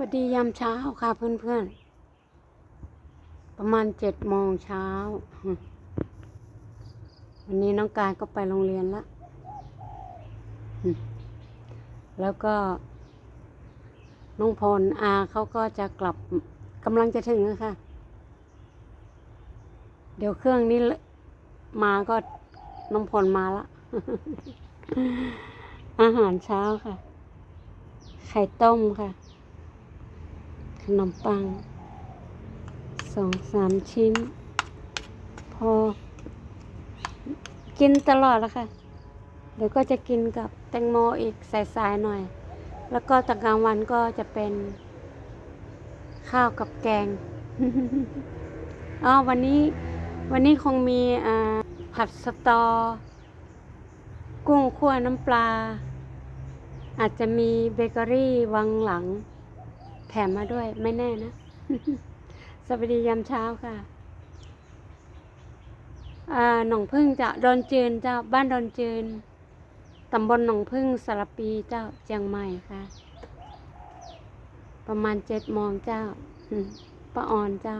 วัสดียามเช้าค่ะเพื่อนๆ ประมาณเจ็ดโมงเช้า วันนี้น้องกายก็ไปโรงเรียนละ แล้วก็ น้องพลอาเขาก็จะกลับกำลังจะถึงค่ะเดี๋ยวเครื่องนี้มาก็น้องพลมาละ อาหารเช้าค่ะ ไข่ต้มค่ะ ขนมปังสองสามชิ้น พอ กินตลอดแล้วค่ะ เดี๋ยวก็จะกินกับแตงโมอีกสายๆหน่อย แล้วก็ตอนกลางวันก็จะเป็น ข้าวกับแกงอ๋อวันนี้วันนี้คงมีผัดสตอ กุ้งคั่วน้ำปลา อาจจะมีเบเกอรี่วังหลัง แถมมาด้วยไม่แน่นะ สวัสดียามเช้าค่ะอ่าหนองพึ่งจะดอนจืนเจ้าบ้านดอนจืนตำบลหนองพึ่งสระปีเจ้าเจียงใหม่ค่ะ ประมาณเจ็ดโมงเจ้าป้าออนเจ้า